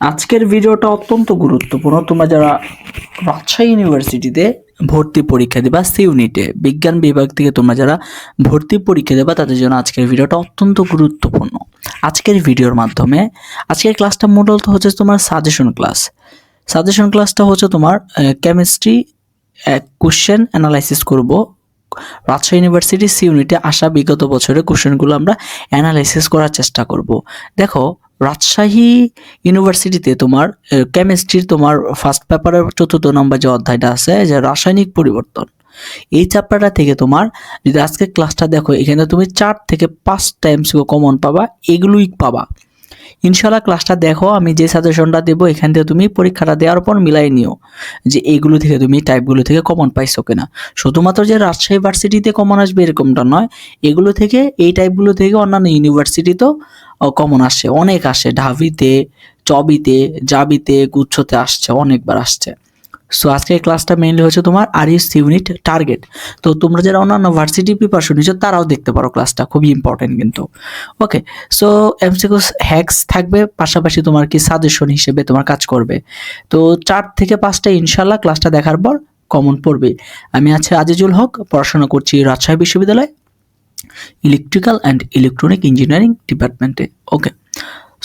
আজকের ভিডিওটা অত্যন্ত গুরুত্বপূর্ণ। তোমরা যারা রাজশাহী ইউনিভার্সিটিতে ভর্তি পরীক্ষা দেবা সি ইউনিটে, বিজ্ঞান বিভাগ থেকে তোমরা যারা ভর্তি পরীক্ষা দেবা, তাদের জন্য আজকের ভিডিওটা অত্যন্ত গুরুত্বপূর্ণ। আজকের ভিডিওর মাধ্যমে, আজকের ক্লাসটা মূলত হচ্ছে তোমার সাজেশন ক্লাস সাজেশন ক্লাসটা হচ্ছে তোমার কেমিস্ট্রি কোশ্চেন অ্যানালাইসিস করব। রাজশাহী ইউনিভার্সিটি সি ইউনিটে আসা বিগত বছরের কোশ্চেনগুলো আমরা অ্যানালাইসিস করার চেষ্টা করব। দেখো রাজশাহী ইউনিভার্সিটিতে তোমার কেমিস্ট্রির তোমার ফার্স্ট পেপারের চতুর্থ নম্বর যে অধ্যায়টা আছে, যে রাসায়নিক পরিবর্তন। এই চ্যাপ্টারটা থেকে তোমার, যদি আজকে ক্লাসটা দেখো, এখানে তুমি চার থেকে পাঁচ টাইমস কমন পাবা, এগুলোই পাবা। ইনশাল্লাহ ক্লাসটা দেখো, আমি যে সাজেশনটা দেবো, এখান থেকে তুমি পরীক্ষাটা দেওয়ার পর মিলাই নিও যে এইগুলো থেকে তুমি টাইপগুলো থেকে কমন পাইছো কিনা। শুধুমাত্র যে রাজশাহী ভার্সিটিতে কমন আসবে এরকমটা নয়, এগুলো থেকে, এই টাইপগুলো থেকে অন্যান্য ইউনিভার্সিটিতেও কমন আসে অনেক আসে, ঢাবিতে, চবিতে, জাবিতে, গুচ্ছতে আসছে, অনেকবার আসছে। সো আজকে ক্লাসটা মেইনলি হচ্ছে তোমার আর ইউস ইউনিট টার্গেট তো তোমরা যারা অন্যান্য ভার্সিটি প্রিপারেশন নিচ্ছ, তারাও দেখতে পারো ক্লাসটা খুবই ইম্পর্টেন্ট কিন্তু। ওকে সো এমসিকিউস হ্যাক্স থাকবে, পাশাপাশি তোমার কি সাজেশন হিসেবে তোমার কাজ করবে। তো চার থেকে পাঁচটা ইনশাল্লাহ ক্লাসটা দেখার পর কমন পড়বে। আমি আছি আজিজুল হক, পড়াশোনা করছি রাজশাহী বিশ্ববিদ্যালয় ইলেকট্রিক্যাল অ্যান্ড ইলেকট্রনিক ইঞ্জিনিয়ারিং ডিপার্টমেন্টে ওকে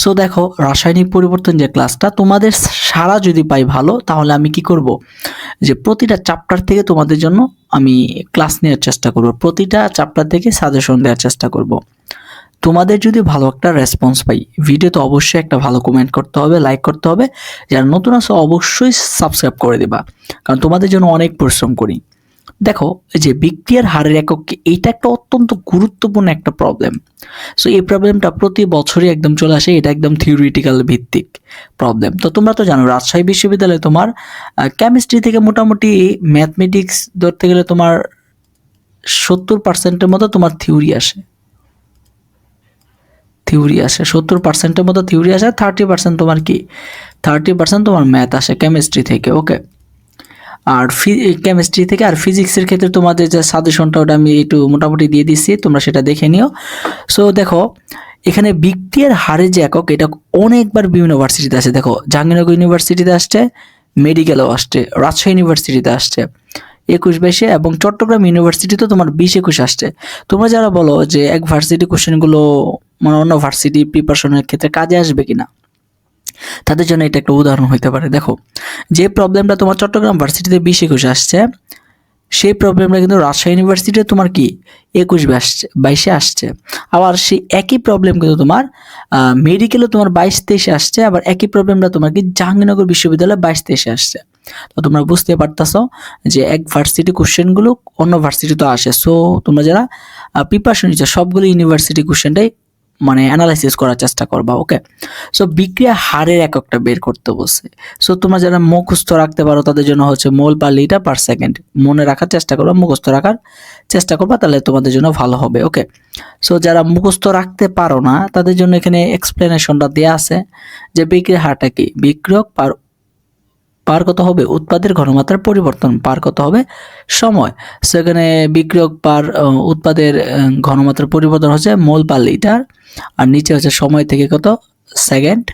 সো দেখো, রাসায়নিক পরিবর্তন যে ক্লাসটা তোমাদের সারা যদি পাই ভালো, তাহলে আমি কি করব? যে প্রতিটা চ্যাপ্টার থেকে তোমাদের জন্য আমি ক্লাস নেওয়ার চেষ্টা করব। প্রতিটা চ্যাপ্টার থেকে সাজেশন দেওয়ার চেষ্টা করব। তোমাদের যদি ভালো একটা রেসপন্স পাই ভিডিওতে অবশ্যই একটা ভালো কমেন্ট করতে হবে লাইক করতে হবে। যারা নতুন আসো অবশ্যই সাবস্ক্রাইব করে দেবা। কারণ তোমাদের জন্য অনেক পরিশ্রম করি। দেখো যে বিক্রিয়ার হারের একক? এইটা একটা অত্যন্ত গুরুত্বপূর্ণ একটা প্রবলেম সো এই প্রবলেমটা প্রতি বছরই একদম চলে আসে, এটা একদম থিওরিটিক্যাল ভিত্তিক প্রবলেম তো তোমরা তো জানো, রাজশাহী বিশ্ববিদ্যালয়ে তোমার কেমিস্ট্রি থেকে মোটামুটি ম্যাথমেটিক্স ধরতে গেলে তোমার সত্তর পার্সেন্টের মতো তোমার থিওরি আসে। থিওরি আসে, সত্তর পার্সেন্টের মতো থিওরি আসে থার্টি পার্সেন্ট তোমার কি থার্টি পার্সেন্ট তোমার ম্যাথ আসে কেমিস্ট্রি থেকে ওকে আর কেমিস্ট্রি থেকে আর ফিজিক্সের ক্ষেত্রে তোমাদের যে সাজেশনটা ওটা আমি একটু মোটামুটি দিয়ে দিচ্ছি, তোমরা সেটা দেখে নিও। সো দেখো, এখানে বিক্রিয়ার হারে যে একক, এটা অনেকবার বিভিন্ন ইউনিভার্সিটিতে আসে। দেখো, জাহাঙ্গীরনগর ইউনিভার্সিটিতে আসছে, মেডিকেলও আসছে, রাজশাহী ইউনিভার্সিটিতে আসছে, একুশ বাইশে, এবং চট্টগ্রাম ইউনিভার্সিটিতেও তোমার বিশ একুশ আসছে। তোমরা যারা বলো যে এক ভার্সিটি কোশ্চেনগুলো মানে অন্য ভার্সিটি প্রিপারেশনের ক্ষেত্রে কাজে আসবে কিনা তাদের জন্য এটা একটা উদাহরণ হইতে পারে। দেখো, যে প্রবলেমটা তোমার চট্টগ্রাম ভার্সিটিতে বিশ একুশ আসছে, সেই প্রবলেমটা কিন্তু রাজশাহী ইউনিভার্সিটিতে তোমার কি? একুশ আসছে, বাইশে আসছে। আবার সেই একই প্রবলেম কিন্তু তোমার মেডিকেলে তোমার বাইশ তেইশে আসছে, আবার একই প্রবলেমটা তোমার কি জাহাঙ্গীরনগর বিশ্ববিদ্যালয়ে বাইশ তেইশে আসছে। তো তোমরা বুঝতে পারতাছো যে এক ভার্সিটি কোশ্চেনগুলো অন্য ভার্সিটিতে আসে। সো তোমরা যারা প্রিপারেশন নিচ্ছ, সবগুলো ইউনিভার্সিটি কোশ্চেনটাই মানে অ্যানালাইসিস করার চেষ্টা করবা ওকে সো বিক্রিয়া হারের এককটা বের করতে বসে সো তোমরা যারা মুখস্থ রাখতে পারো, তাদের জন্য হচ্ছে mole per litre per second মনে রাখার চেষ্টা করবা, মুখস্থ রাখার চেষ্টা করবা, তাহলে তোমাদের জন্য ভালো হবে ওকে সো যারা মুখস্থ রাখতে পারো না, তাদের জন্য এখানে এক্সপ্লেনেশনটা দেওয়া আছে যে বিক্রিয়া হারটা কি? বিক্রিয়ক পার পার কত হবে? উৎপাদের ঘনমাত্রার পরিবর্তন পার কত হবে? সময়। সেখানে বিক্রিয়ক পার উৎপাদের ঘনমাত্রার পরিবর্তন হচ্ছে মোল পার লিটার, আর নিচে হচ্ছে সময় থেকে কত? Second.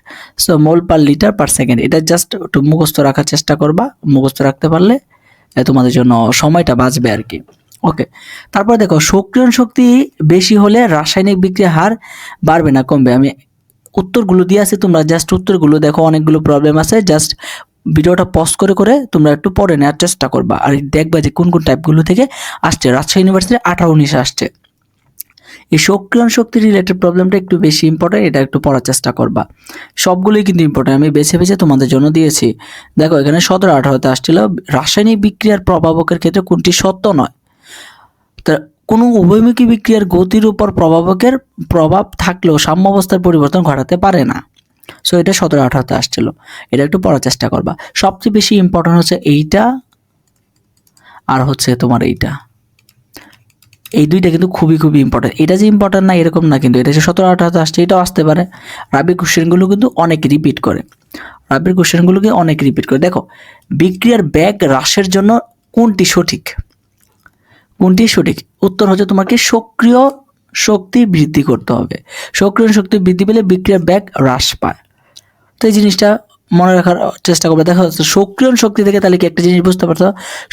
So mole per litre per second. এটা জাস্ট একটু মুখস্থ রাখার চেষ্টা করবা, মুখস্থ রাখতে পারলে তোমাদের জন্য সময়টা বাঁচবে আর কি ওকে তারপর দেখো, সক্রিয়ণ শক্তি বেশি হলে রাসায়নিক বিক্রিয়ার হার বাড়বে না, কমবে। আমি উত্তরগুলো দিয়ে আছে তোমরা জাস্ট উত্তরগুলো দেখো, অনেকগুলো প্রবলেম আছে জাস্ট ভিডিওটা পজ করে করে তোমরা একটু পড়ে নেওয়ার চেষ্টা করবা। আর দেখবা যে কোন কোন টাইপগুলো থেকে আসছে। রাজশাহী ইউনিভার্সিটি আঠারো উনিশে আসছে। এই সক্রিয়ণ শক্তি রিলেটেড প্রবলেমটা একটু বেশি ইম্পর্টেন্ট এটা একটু পড়ার চেষ্টা করবা। সবগুলোই কিন্তু ইম্পর্টেন্ট আমি বেছে বেছে তোমাদের জন্য দিয়েছি। দেখো, এখানে সতেরো আঠারোতে আসছিল। রাসায়নিক বিক্রিয়ার প্রভাবকের ক্ষেত্রে কোনটি সত্য নয়? তা কোনো উভয়মুখী বিক্রিয়ার গতির উপর প্রভাবকের প্রভাব থাকলেও সাম্যাবস্থার পরিবর্তন ঘটাতে পারে না। সো এটা সতেরো আঠারোতে আসছিল। এটা একটু পড়ার চেষ্টা করবা। সবচেয়ে বেশি ইম্পর্টেন্ট হচ্ছে এইটা আর হচ্ছে তোমার এইটা। এই দুইটা কিন্তু খুবই খুবই ইম্পর্টেন্ট এটা যে ইম্পর্টেন্ট না, এরকম না কিন্তু। এটা যে সতেরো আঠারোতে আসছে, এটাও আসতে পারে। রাবির কোশ্চেনগুলো কিন্তু অনেক রিপিট করে। রাবির কোশ্চেনগুলোকে অনেক রিপিট করে। দেখো, বিক্রিয়ার ব্যাগ হ্রাসের জন্য কোনটি সঠিক? কোনটি সঠিক? উত্তর হচ্ছে তোমাকে সক্রিয় শক্তি বৃদ্ধি করতে হবে। সক্রিয় শক্তি বৃদ্ধি পেলে বিক্রিয়ার ব্যাগ হ্রাস পায়। তো এই জিনিসটা মনে রাখার চেষ্টা করবে। দেখা যাচ্ছে সক্রিয়ণ শক্তি থেকে তাহলে কি একটা জিনিস বুঝতে পারছ?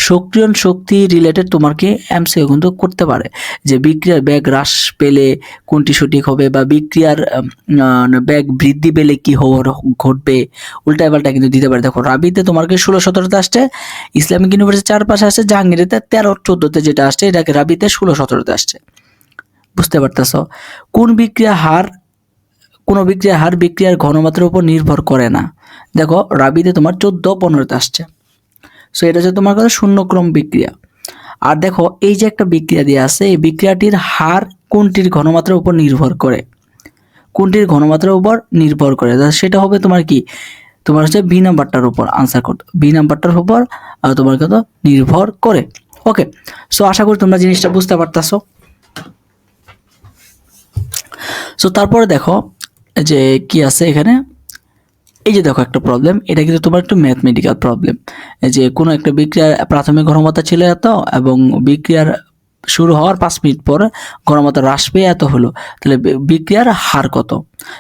সক্রিয়ণ শক্তি রিলেটেড তোমার কি এমসিও কিন্তু করতে পারে। যে বিক্রিয়ার ব্যাগ হ্রাস পেলে কোনটি সঠিক হবে বা বিক্রিয়ার ব্যাগ বৃদ্ধি পেলে কী হওয়ার ঘটবে, উল্টা পাল্টা কিন্তু দিতে পারে। দেখো, রাবিতে তোমার কি ষোলো সতেরোতে আসছে, ইসলামিক ইউনিভার্সিটি চারপাশে আসছে, জাহাঙ্গীরেতে তেরো চোদ্দোতে যেটা আসছে, এটাকে রাবিতে ষোলো সতেরোতে আসছে। বুঝতে পারতেছ? কোন বিক্রিয়া হার কোনো বিক্রিয়ার হার বিক্রিয়ার ঘনমাত্রার উপর নির্ভর করে না। দেখো, রাবিতে তোমার চোদ্দ, পনেরোতে আসছে। সো এটা হচ্ছে তোমার কাছে শূন্যক্রম বিক্রিয়া। আর দেখো, এই যে একটা বিক্রিয়া দিয়ে আছে, এই বিক্রিয়াটির হার কোনটির ঘনমাত্রার উপর নির্ভর করে? কোনটির ঘনমাত্রার উপর নির্ভর করে? সেটা হবে তোমার কি? তোমার হচ্ছে বি নাম্বারটার উপর আনসার করতে বি নাম্বারটার উপর তোমার কত? নির্ভর করে। ওকে সো আশা করি তোমরা জিনিসটা বুঝতে পারতাছো। সো তারপরে দেখো যে কি আছে এখানে? এই যে দেখো একটা প্রবলেম এটা কিন্তু তোমার একটু ম্যাথমেটিক্যাল প্রবলেম যে কোনো একটা বিক্রিয়ার প্রাথমিক ঘনমতা ছিল এত এবং বিক্রিয়ার শুরু হওয়ার পাঁচ মিনিট পর ঘনমাত্রা হ্রাস পেয়ে এত হলো, তাহলে বিক্রিয়ার হার কত?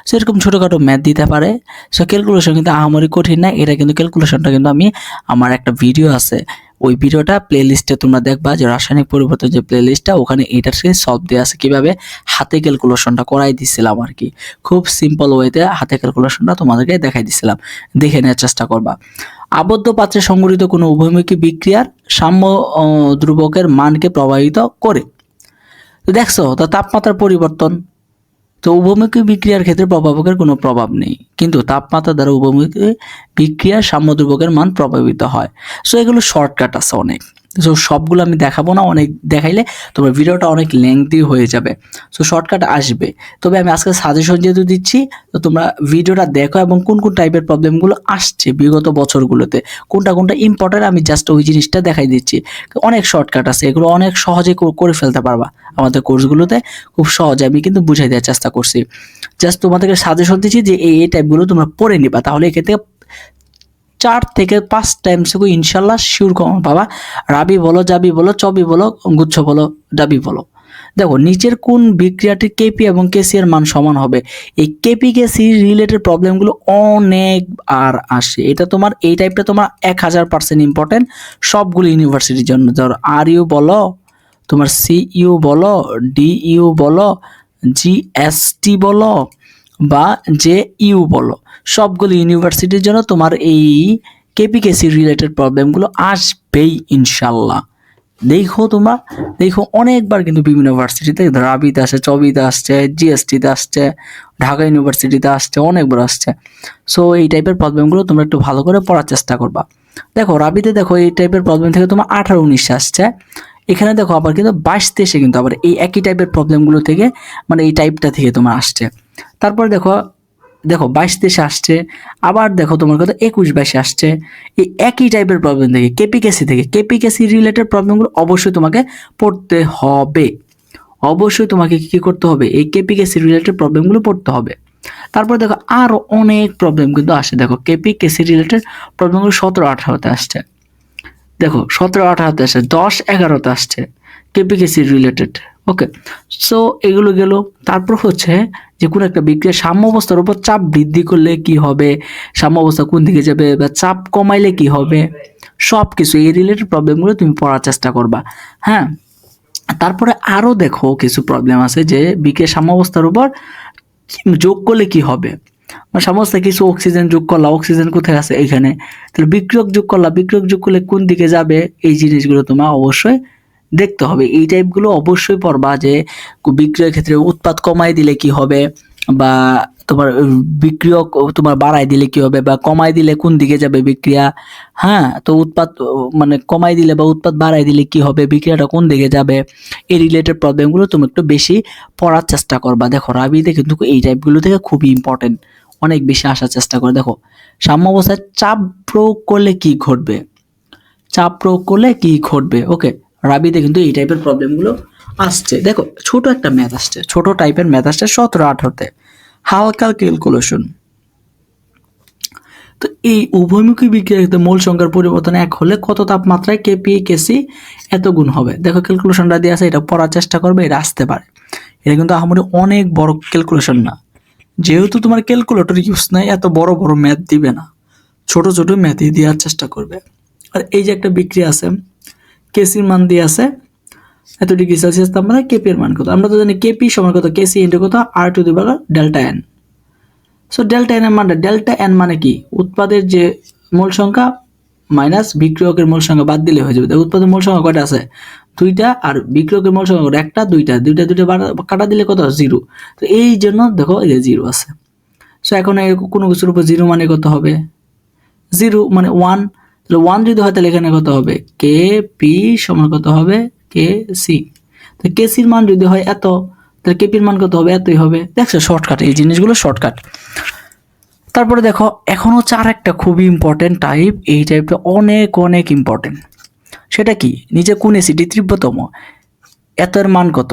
সেরকম ছোটোখাটো ম্যাথ দিতে পারে। সো ক্যালকুলেশন কিন্তু আহামরি কঠিন না, এটা কিন্তু ক্যালকুলেশনটা কিন্তু আমি, আমার একটা ভিডিও আছে। ওই ভিডিওটা প্লে লিস্টে তোমরা দেখবা যে রাসায়নিক পরিবর্তন যে প্লে লিস্টটা ওখানে এটার সাথে সব দেওয়া আছে কীভাবে হাতে ক্যালকুলেশনটা করাই দিছিলাম আর কি খুব সিম্পল ওয়েতে হাতে ক্যালকুলেশনটা তোমাদেরকে দেখাই দিছিলাম। দেখে নেওয়ার চেষ্টা করবা। আবদ্ধ পাত্রে সংগঠিত কোনো উভয়মুখী বিক্রিয়ার সাম্য দ্রুবকের মানকে প্রভাবিত করে। তো দেখছ, তো তাপমাত্রার পরিবর্তন। তো উভমুখী বিক্রিয়ার ক্ষেত্রে প্রভাবকের কোনো প্রভাব নেই। কিন্তু তাপমাত্রা দ্বারা উভমুখী বিক্রিয়ার সাম্য দ্রুবকের মান প্রভাবিত হয়। সো এগুলো শর্টকাট আছে অনেক। সো সবগুলো আমি দেখাবো না, অনেক দেখাইলে তোমার ভিডিওটা অনেক লেংদি হয়ে যাবে। সো শর্টকাট আসবে। তবে আমি আজকে সাজেশন যেহেতু দিচ্ছি, তো তোমরা ভিডিওটা দেখো এবং কোন কোন টাইপের প্রবলেমগুলো আসছে বিগত বছরগুলোতে, কোনটা কোনটা ইম্পর্টেন্ট আমি জাস্ট ওই জিনিসটা দেখাই দিচ্ছি। অনেক শর্টকাট আছে, এগুলো অনেক সহজে করে ফেলতে পারবা আমাদের কোর্সগুলোতে খুব সহজে আমি কিন্তু বুঝাই দেওয়ার চেষ্টা করছি। জাস্ট তোমাদেরকে সাজেশন দিচ্ছি যে এই এই টাইপগুলো তোমরা পড়ে নিবা, তাহলে এক্ষেত্রে চার থেকে পাঁচ টাইমস ইনশাল্লাহ শিওর কম। বাবা, রাবি বলো যাবি বলো, চবি বলো, গুচ্ছ বলো ডাবি বলো। দেখো, নিচের কোন বিক্রিয়াটির কেপি এবং কেসি এর মান সমান হবে? এই কেপি কেসি রিলেটেড প্রবলেমগুলো অনেক আর আসে। এটা তোমার, এই টাইপটা তোমার এক হাজার পার্সেন্ট ইম্পর্টেন্ট সবগুলো ইউনিভার্সিটির জন্য। ধর আর ইউ বলো, তোমার সি ইউ বলো ডি ইউ বলো জি এস টি বলো বা যে ইউ বলো। সবগুলো ইউনিভার্সিটির জন্য তোমার এই কেপিকেসি রিলেটেড প্রবলেমগুলো আসবেই, ইনশাল্লাহ। দেখো তোমরা, দেখো অনেকবার কিন্তু বিভিন্ন ইউনিভার্সিটিতে রাবিতে আসছে, চবিতে আসছে জিএসটিতে আসছে, ঢাকা ইউনিভার্সিটিতে আসছে, অনেকবার আসছে। সো এই টাইপের প্রবলেমগুলো তোমরা একটু ভালো করে পড়ার চেষ্টা করবা। দেখো, রাবিতে দেখো এই টাইপের প্রবলেম থেকে তোমার আঠারো উনিশে আসছে। এখানে দেখো আবার কিন্তু বাইশ তেইশে কিন্তু আবার এই একই টাইপের প্রবলেমগুলো থেকে মানে এই টাইপটা থেকে তোমার আসছে। তারপরে দেখো দেখো বাইশ তেইশে আসছে, আবার দেখো তোমার কথা একুশ বাইশে আসছে। এই একই টাইপের প্রবলেম থেকে কেপিকেসি থেকে কেপিকেসি রিলেটেড প্রবলেমগুলো অবশ্যই তোমাকে পড়তে হবে। অবশ্যই তোমাকে কি করতে হবে? এই কেপিকেসি রিলেটেড প্রবলেমগুলো পড়তে হবে। তারপর দেখো আরও অনেক প্রবলেম কিন্তু আসে। দেখো কেপিকেসি রিলেটেড প্রবলেমগুলো সতেরো, আঠারোতে আসছে। দেখো, সতেরো, আঠারোতে আসছে, দশ, এগারোতে আসছে কেপিকেসি রিলেটেড ওকে সো এগুলো গেল। তারপর হচ্ছে যে কোনো একটা বিক্রিয়ার সাম্য অবস্থার উপর চাপ বৃদ্ধি করলে কি হবে? সাম্য অবস্থা কোন দিকে যাবে বা চাপ কমাইলে কি হবে? সব কিছু এই রিলেটেড প্রবলেমগুলো তুমি পড়ার চেষ্টা করবা। হ্যাঁ? তারপরে আরও দেখো কিছু প্রবলেম আছে যে বিক্রিয়ার সাম্য অবস্থার উপর যোগ করলে কি হবে? সমস্ত কিছু অক্সিজেন যোগ করলা অক্সিজেন কোথায় আছে? এইখানে। তাহলে বিক্রিয়ক যোগ করলা, বিক্রিয়ক যোগ করলে কোন দিকে যাবে? এই জিনিসগুলো তোমার অবশ্যই দেখতে হবে। এই টাইপগুলো অবশ্যই পড়বা যে বিক্রয়ের ক্ষেত্রে উৎপাদ কমাই দিলে কি হবে বা তোমার উম, বিক্রিয়ক তোমার বাড়াই দিলে কি হবে বা কমাই দিলে কোন দিকে যাবে বিক্রিয়া? হ্যাঁ তো উৎপাদ মানে কমাই দিলে বা উৎপাদ বাড়াই দিলে কি হবে বিক্রিয়াটা কোন দিকে যাবে? এই রিলেটেড প্রবলেমগুলো তুমি একটু বেশি পড়ার চেষ্টা করবা। দেখো রাবিতে কিন্তু এই টাইপগুলো থেকে খুবই ইম্পর্টেন্ট অনেক বেশি আসার চেষ্টা করে। দেখো সাম্য অবস্থায় চাপ প্রয়োগ করলে কি ঘটবে? চাপ প্রয়োগ করলে কি ঘটবে? ওকে রাবিতে কিন্তু এই টাইপের প্রবলেমগুলো আসছে। দেখো, ছোট একটা ম্যাথ আসছে, ছোট টাইপের ম্যাথ আসছে সতেরো, আঠারোতে। হালকা ক্যালকুলেশন তো এই উভয়মুখী বিক্রিয়াতে মূল সংখ্যার পরিবর্তন এক হলে কত তাপমাত্রায় কেপি কেসি এত গুণ হবে? দেখো ক্যালকুলেশনটা দিয়ে আছে, এটা পড়ার চেষ্টা করবে, এটা আসতে পারে। এটা কিন্তু আমাদের অনেক বড় ক্যালকুলেশন না। যেহেতু তোমার ক্যালকুলেটর ইউজ নাই, এত বড় বড় ম্যাথ দিবে না। ছোট ছোট ম্যাথই দেওয়ার চেষ্টা করবে। আর এই যে একটা বিক্রিয়া আছে কেসির মান দিয়ে আছে এত ডিগ্রি সেলসিয়াস তাপমাত্রা কেপি এর মান কত? আমরা তো জানি কেপি সমান কত? কেসি ইন্টু কত? R to the delta n so delta n এর মানটা ডেল্টা এন মানে কি? উৎপাদের যে মূল সংখ্যা মাইনাস বিক্রিয়কের মূল সংখ্যা বাদ দিলে হয়ে যাবে। দেখো উৎপাদের মূল সংখ্যা কয়টা আছে? দুইটা আর বিক্রিয়কের মূল সংখ্যা? একটা, দুইটা। দুইটা দুইটা কাটা দিলে কত? জিরো তো এই জন্য দেখো এই যে জিরো আছে। সো এখন কোনো কিছুর উপর জিরো মানে কত হবে? জিরো মানে ওয়ান তাহলে ওয়ান যদি হয় তাহলে এখানে কত হবে? কে পি সমান কত হবে? কে সি তো কে সির মান যদি হয় এত, তাহলে কে পির মান কত হবে? এতই হবে। দেখছ শর্টকাট এই জিনিসগুলো শর্টকাট তারপরে দেখো, এখন হচ্ছে আর একটা খুবই ইম্পর্টেন্ট টাইপ এই টাইপটা অনেক অনেক ইম্পর্টেন্ট সেটা কি? নিচে কোন এসিটি তীব্রতম এতের মান কত?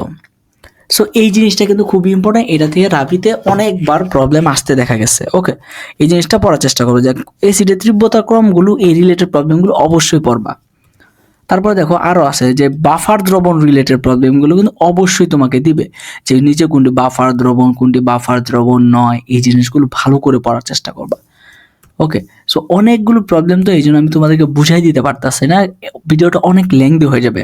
সো এই জিনিসটা কিন্তু খুবই ইম্পর্টেন্ট এটা থেকে রাবিতে অনেকবার প্রবলেম আসতে দেখা গেছে ওকে এই জিনিসটা পড়ার চেষ্টা করো যে এসিডের তীব্রতার ক্রমগুলো, এই রিলেটেড প্রবলেমগুলো অবশ্যই পড়বা। তারপরে দেখো আরও আছে যে বাফার দ্রবণ রিলেটেড প্রবলেমগুলো কিন্তু অবশ্যই তোমাকে দিবে। যে নিচে কোনটি বাফার দ্রবণ, কোনটি বাফার দ্রবণ নয়, এই জিনিসগুলো ভালো করে পড়ার চেষ্টা করবা ওকে সো অনেকগুলো প্রবলেম তো এই জন্য আমি তোমাদেরকে বুঝাই দিতে পারতাছি না। ভিডিওটা অনেক লেংদি হয়ে যাবে।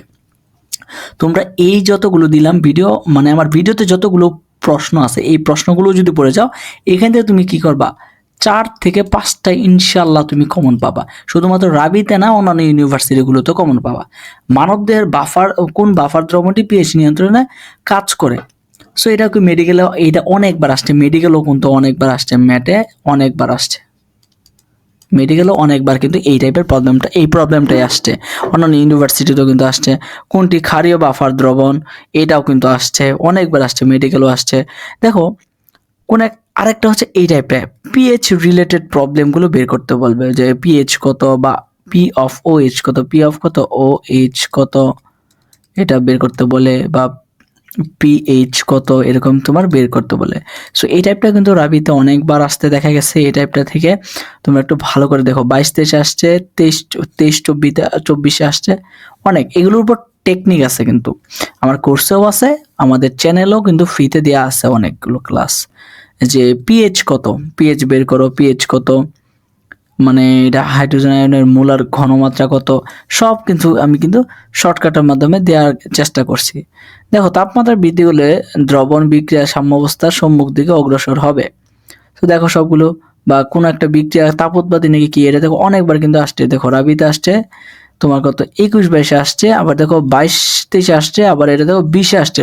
তোমরা এই যতগুলো দিলাম ভিডিও মানে আমার ভিডিওতে যতগুলো প্রশ্ন আছে, এই প্রশ্নগুলো যদি পড়ে যাও, এখান থেকে তুমি কি করবা? চার থেকে পাঁচটা ইনশাল্লাহ তুমি কমন পাবা। শুধুমাত্র রাবিতে না, অন্যান্য ইউনিভার্সিটিগুলোতে কমন পাবা। মানবদেহের বাফার, কোন বাফার দ্রবণটি পিএইচ নিয়ন্ত্রণে কাজ করে? সো এটা কি মেডিকেলে এটা অনেকবার আসছে মেডিকেলও কিন্তু অনেকবার আসছে, ম্যাটে অনেকবার আসছে। মেডিকেলও অনেকবার কিন্তু এই টাইপের প্রবলেমটা এই প্রবলেমটাই আসছে। অন্যান্য ইউনিভার্সিটিতেও কিন্তু আসছে। কোনটি ক্ষারীয় বাফার দ্রবণ, এটাও কিন্তু আসছে। অনেকবার আসছে মেডিকেলও আসছে। দেখো, কোন এক, আরেকটা হচ্ছে এই টাইপের পিএইচ রিলেটেড প্রবলেমগুলো বের করতে বলবে। যে পিএইচ কত বা পি অফ ও এইচ কত পি অফ কত ও এইচ কত, এটা বের করতে বলে বা পিএইচ কত এরকম তোমার বের করতে বলে। সো এই টাইপটা কিন্তু রাবিতে অনেকবার আসতে দেখা গেছে, এই টাইপটা থেকে। তোমরা একটু ভালো করে দেখো, বাইশ তেইশে আসছে, তেইশ তেইশ চব্বিশে চব্বিশে আসছে, অনেক। এগুলোর উপর টেকনিক আছে কিন্তু। আমার কোর্সেও আছে, আমাদের চ্যানেলেও কিন্তু ফ্রিতে দেওয়া আছে অনেকগুলো ক্লাস যে পিএইচ কত পিএইচ বের করো পিএইচ কত। মানে এটা হাইড্রোজেন আয়নের মূলার ঘনমাত্রা কত, সব কিন্তু আমি কিন্তু শর্টকাটের মাধ্যমে দেওয়ার চেষ্টা করছি। দেখো, তাপমাত্রা বৃদ্ধি হলে দ্রবণ বিক্রিয়া সাম্যাবস্থার সম্মুখ দিকে অগ্রসর হবে। তো দেখো সবগুলো, বা কোনো একটা বিক্রিয়া তাপ নাকি কি, এটা দেখো অনেকবার কিন্তু আসছে। দেখো, রাবিতে আসছে, তোমার কত, একুশ বাইশে আসছে, আবার দেখো বাইশ তেইশে আসছে, আবার এটা দেখো বিশে আসছে।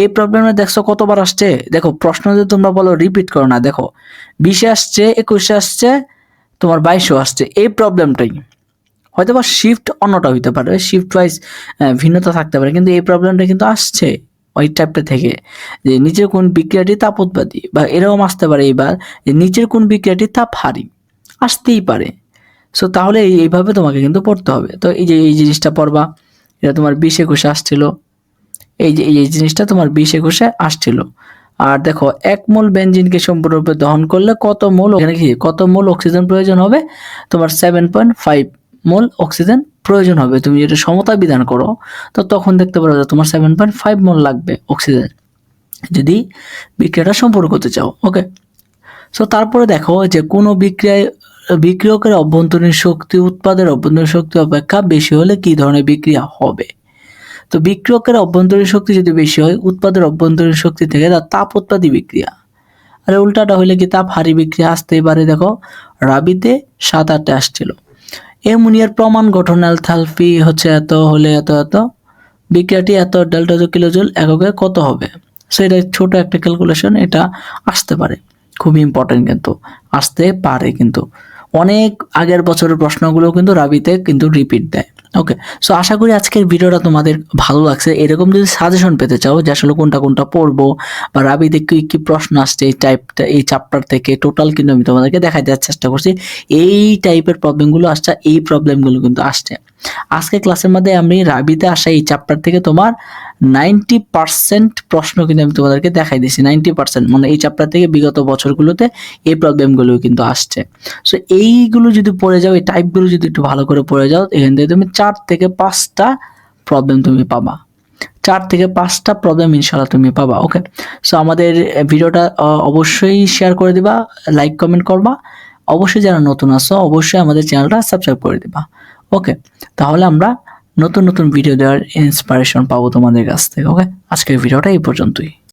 এই প্রবলেমে দেখছ কতবার আসছে? দেখো, প্রশ্ন যদি তোমরা বলো রিপিট করো না। দেখো, বিশে আসছে, একুশে আসছে তোমার বাইশও আসছে। এই প্রবলেমটাই হয়তো বা শিফট অন্যটা হইতে পারে শিফট ওয়াইজ ভিন্নতা থাকতে পারে, কিন্তু এই প্রবলেমটা কিন্তু আসছে ওই টাইপটা থেকে যে নিচের কোন বিক্রিয়াটি তাপ উৎপাদী বা এরকম আসতে পারে এইবার যে নিচের কোন বিক্রিয়াটি তাপ হারি আসতেই পারে। সো তাহলে এই- এইভাবে তোমাকে কিন্তু পড়তে হবে। তো এই যে, এই জিনিসটা পড়বা, এটা তোমার বিশ একুশে আসছিল। এই যে, এই জিনিসটা তোমার বিশ একুশে আসছিল। আর দেখো, এক মোল বেঞ্জিনকে সম্পূর্ণরূপে দহন করলে কত মোল এখানে কি কত মোল অক্সিজেন প্রয়োজন হবে? তোমার seven point five mole oxygen প্রয়োজন হবে। তুমি যদি সমতা বিধান করো, তো তখন দেখতে পারো তোমার সেভেন পয়েন্ট ফাইভ মোল লাগবে অক্সিজেন যদি বিক্রিয়াটা সম্পূর্ণ করতে চাও ওকে সো তারপরে দেখো যে কোনো বিক্রিয়ায়, বিক্রিয়কের অভ্যন্তরীণ শক্তি, উৎপাদের অভ্যন্তরীণ শক্তি অপেক্ষা বেশি হলে কি ধরনের বিক্রিয়া হবে? তো বিক্রিয়কের অভ্যন্তরীণ শক্তি যদি বেশি হয়, উৎপাদের অভ্যন্তরীণ শক্তি থেকে তার তাপ উৎপাদী বিক্রিয়া। আর উল্টাটা হইলে কি তাপ হারি বিক্রিয়া? আসতেই পারে, দেখো। রাবিতে সাত আটে আসছিল। অ্যামোনিয়ার প্রমাণ গঠন অ্যালথালফি হচ্ছে এত, হলে এত এত। বিক্রিয়াটি এত, ডেল্টা কিলোজুল এককে কত হবে? সো এটা ছোট একটা ক্যালকুলেশন, এটা আসতে পারে। খুবই ইম্পর্টেন্ট কিন্তু, আসতে পারে কিন্তু। অনেক আগের বছরের প্রশ্নগুলো কিন্তু রাবিতে কিন্তু রিপিট দেয়। ওকে সো আশা করি আজকের ভিডিওটা তোমাদের ভালো লাগছে। এরকম যদি সাজেশন পেতে চাও যে আসলে কোনটা কোনটা পড়ব বা রাবিতে কি কি প্রশ্ন আসছে এই টাইপটা এই চ্যাপ্টার থেকে টোটাল কিন্তু আমি তোমাদেরকে দেখাই দেওয়ার চেষ্টা করছি। এই টাইপের প্রবলেমগুলো আসছে, এই প্রবলেমগুলো কিন্তু আসছে। আজকে ক্লাসের মধ্যে আমি রাবিতে আসা এই চ্যাপ্টার থেকে তোমার নাইনটি পার্সেন্ট প্রশ্ন কিন্তু আমি তোমাদেরকে দেখাই দিয়েছি। নাইনটি পার্সেন্ট মানে এই চ্যাপ্টার থেকে বিগত বছরগুলোতে এই প্রবলেমগুলো কিন্তু আসছে। সো এইগুলো যদি পড়ে যাও, এই টাইপগুলো যদি একটু ভালো করে পড়ে যাও, এখান থেকে তুমি চার থেকে পাঁচটা প্রবলেম তুমি পাবা। চার থেকে পাঁচটা প্রবলেম ইনশাল্লাহ তুমি পাবা ওকে সো আমাদের ভিডিওটা অবশ্যই শেয়ার করে দিবা লাইক কমেন্ট করবা। অবশ্যই যারা নতুন আসো অবশ্যই আমাদের চ্যানেলটা সাবস্ক্রাইব করে দিবা। ওকে তাহলে আমরা নতুন নতুন ভিডিও দেওয়ার ইন্সপিরেশন পাবো তোমাদের কাছ থেকে ওকে আজকের ভিডিওটা এই পর্যন্তই।